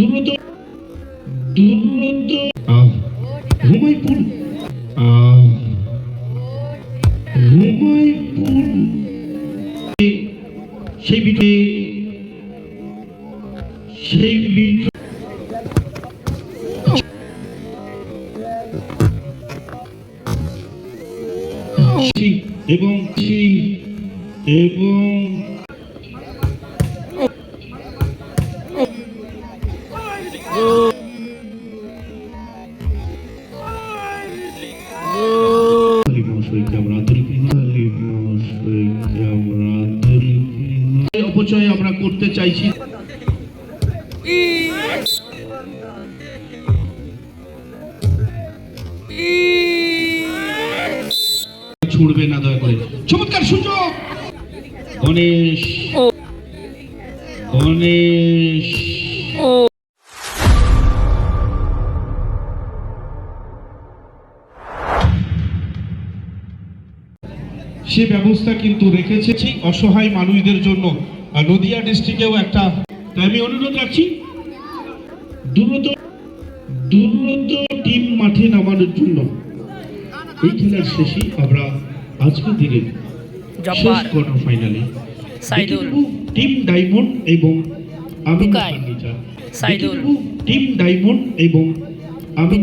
দ্রুত দ্রুত আহ, হুমায়ুপুর সেই বিটে সেই বিট এবং এবং মহাশয়কে আমরা আন্তরিক অপচয় আমরা করতে চাইছি। ছুড়বে না দয়া করে। চমৎকার সুযোগ! গণেশ! গণেশ! সে ব্যবস্থা কিন্তু রেখেছে অসহায় মানুষদের জন্য। নদিয়া ডিস্ট্রিক্টেও একটা তাই আমি অনুরোধ রাখছি দ্রুত দ্রুত টিম মাঠে নামানোর জন্য। এই খেলার শেষে আমরা আজকের দিনে শেষ কোয়ার্টার ফাইনালে টিম ডায়মন্ড এবং আমি। টিম ডায়মন্ড এবং আমি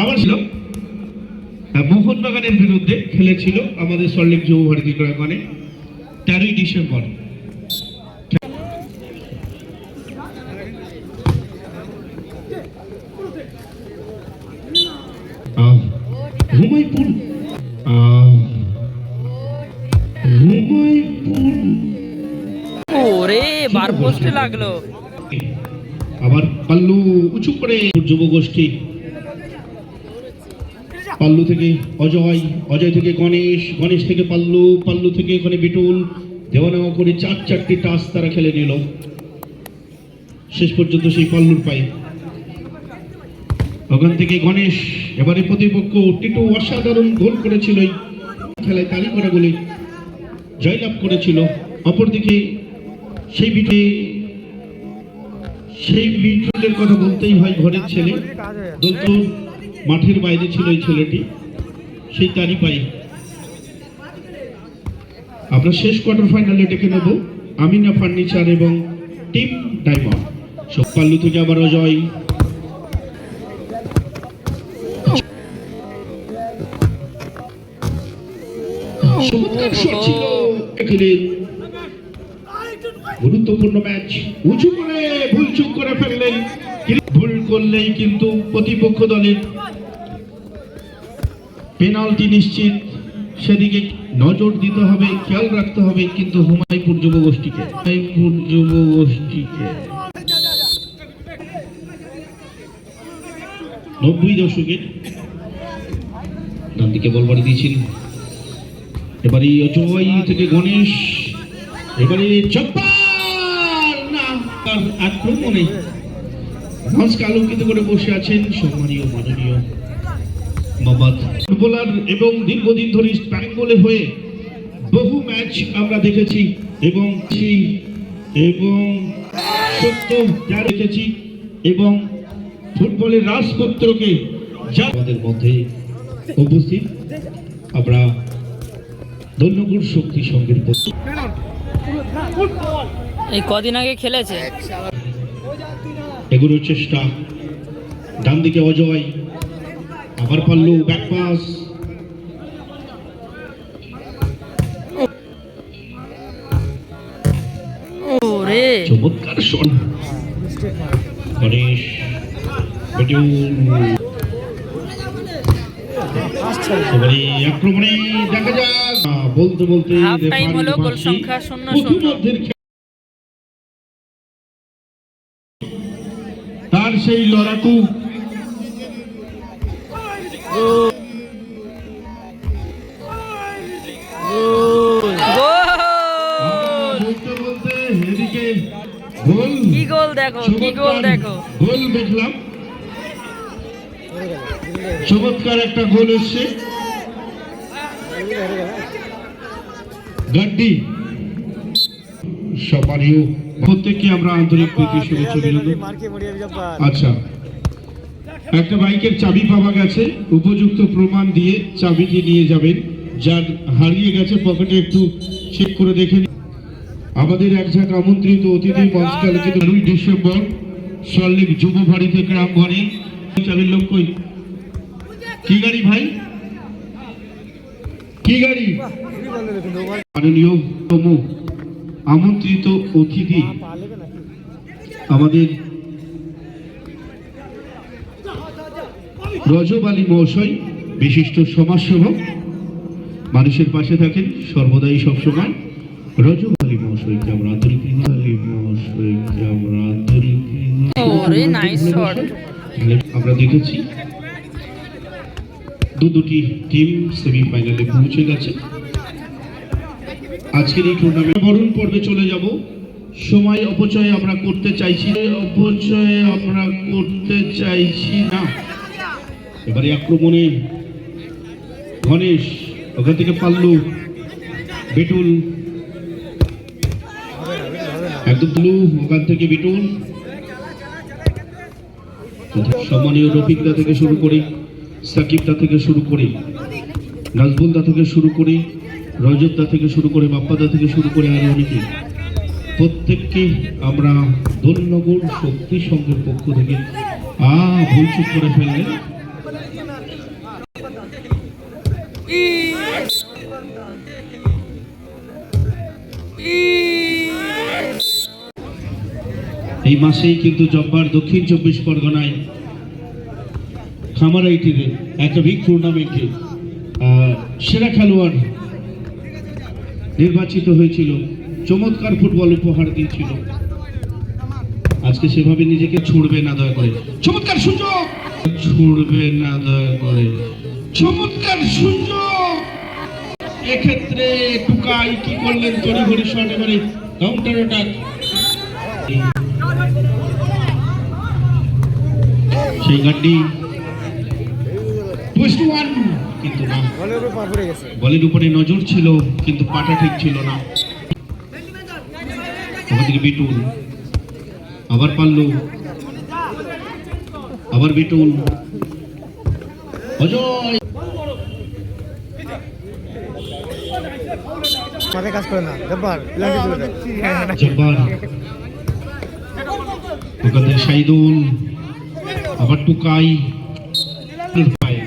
আবার ছিল মোহনবাগানের বিরুদ্ধে খেলেছিল আমাদের সল্লেক যুব ভারতী ক্রয়মানে তেরোই ডিসেম্বর। আহ, হুমায়ুপুর ওরে বার পোস্টে লাগল। আবার পাল্লু উঁচু করে যুব গোষ্ঠী পাল্লু থেকে অজয় অজয় থেকে গণেশ গণেশ থেকে পাল্লু পাল্লু থেকে ওখানে বিটুল দেওয়া নেওয়া করে চার চারটি টাস তারা খেলে নিল। শেষ পর্যন্ত সেই পাল্লুর পায়ে। ওখান থেকে গণেশ, এবারে প্রতিপক্ষ টিটু অসাধারণ গোল করেছিল খেলায়, তালি করা বলে জয়লাভ করেছিল। অপরদিকে সেই বিটে, সেই বিটুলের কথা বলতেই হয় ঘরের ছেলে। দন্ত মাঠের বাইরে ছিল এই ছেলেটি, সেই তারই পাই আমরা শেষ কোয়ার্টার ফাইনালে ডেকে নেব আমিনা ফার্নিচার এবং টিম ডায়মন্ড। সব পাল্লু থেকে আবার অজয় গুরুত্বপূর্ণ ম্যাচ উঁচু করে ভুল চুপ করে ফেললেন। ভুল করলেই কিন্তু প্রতিপক্ষ দলের পেনাল্টি নিশ্চিত। সেদিকে নজর দিতে হবে, খেয়াল রাখতে হবে কিন্তু হুমায়ুপুর যুব গোষ্ঠীকে। হুমায়ুপুর যুব গোষ্ঠীকে। নব্বই দশকের ডান দিকে বল বাড়ি দিয়েছিল। এবারে অজয় থেকে গণেশ। এবারে আক্রমণে মঞ্চকে আলোকিত করে বসে আছেন সম্মানীয়, মাননীয় মোহাম্মদ ফুটবলার এবং দীর্ঘদিন ধরে বেঙ্গলে হয়ে বহু ম্যাচ আমরা দেখেছি এবং এবং সত্য যা দেখেছি এবং ফুটবলের রাজপুত্রকে যা আমাদের মধ্যে উপস্থিত আমরা ধন্যগুর শক্তি সঙ্গের এই কদিন আগে খেলেছে। এগুলোর চেষ্টা ডান দিকে অজয় আবার পাল্লু ব্যাক পাস ওরে চমৎকার শট গণেশ আক্রমণে দেখা যাক বলতে বলতে time রেফারি হলো, গোল। সংখ্যা শূন্য শূন্য। তার সেই লড়াকু কি গোল দেখো কি গোল দেখো। গোল দেখলাম। চমৎকার একটা গোল এসছে। গাড্ডি। সম্মানীয় প্রত্যেককে আমরা আন্তরিক প্রীতি শুভেচ্ছা অভিনন্দন? আচ্ছা। একটা বাইকের চাবি পাওয়া গেছে। উপযুক্ত প্রমাণ দিয়ে চাবিটি নিয়ে যাবেন। যার হারিয়ে গেছে পকেটে একটু চেক করে দেখে। আমাদের এক ঝাঁক আমন্ত্রিত অতিথি মঞ্চকে আলোচিত দুই ডিসেম্বর সল্লেক যুব ভারতীয় গ্রাম ঘরে চাবির লোক কই? কি গাড়ি ভাই? কি গাড়ি? মাননীয় আমন্ত্রিত অতিথি। আমাদের রজব আলী মহাশয় বিশিষ্ট সমাজসেবক মানুষের পাশে থাকেন সর্বদাই সবসময়। রজব আলী মহাশয়কে আমরা আন্তরিক আলী মহাশয়কে আমরা আন্তরিক. আমরা দেখেছি দু দুটি টিম সেমিফাইনালে পৌঁছে গেছে। আজকের এই টুর্নামেন্ট বরণ পর্বে চলে যাব। সময় অপচয় আমরা করতে চাইছি। অপচয় আমরা করতে চাইছি না। এবারে আক্রমণে গণেশ ওখান থেকে পাল্লু, বেটুল। একদম ব্লু, ওখান থেকে বিটুল। সম্মানীয় রফিকদা থেকে শুরু করে, সাকিবদা থেকে শুরু করে নাজবুলদা থেকে শুরু করে, রজতদা থেকে শুরু করে, বাপ্পাদা থেকে শুরু করে, আরও অনেকে। প্রত্যেককে আমরা দোলনগর শক্তি সংঘের পক্ষ থেকে, আ, ভুল চুপ করে ফেললেন এই মাসেই কিন্তু জব্বার দক্ষিণ চব্বিশ পরগনায় খামারাইটিতে একটা বিগ টুর্নামেন্টে সেরা খেলোয়াড় নির্বাচিত হয়েছিল। চমৎকার ফুটবল উপহার দিয়েছিল। আজকে সেভাবে নিজেকে ছুড়বে না দয়া করে। চমৎকার সুযোগ! ছুড়বে না দয়া করে। চমৎকার সুযোগ! এক্ষেত্রে টুকাই কি করলেন? তড়িঘড়ি শট এবারে কাউন্টার অ্যাটাক সেই গানটি কিন্তু না। বলের উপরে নজর ছিল কিন্তু পাটা ঠিক ছিল না। ওখান থেকে বিটুল। আবার পারল। আবার বিটুল। অজয়! মাথায় কাজ করে না। জব্বার জব্বার। ওখান থেকে সাইদুল। আবার টুকাই পায়ে।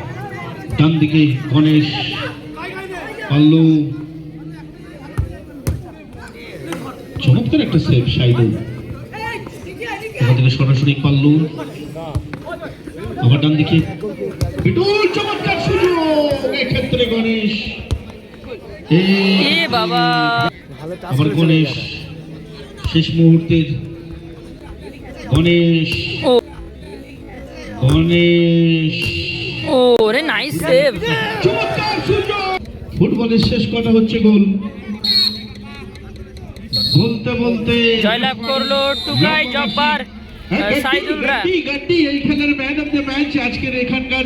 ডান দিকে গণেশ পাল্লু। চমৎকার একটা সেভ সাইদুল ওখান থেকে সরাসরি পাল্লু। আবার ডান দিকে বিটুল চমৎকার সুযোগ। এক্ষেত্রে গণেশ। বাবা। আবার গণেশ। শেষ মুহূর্তের গণেশ। গণেশ ওরে নাইস সেভ ফুটবলের শেষ কথা হচ্ছে গোল। বলতে বলতে জয়লাভ করল টুকাই জব্বার সাইদুলরা গাড্ডি, গাড্ডি এইখানের ম্যান অফ দ্য ম্যাচ আজকের এখানকার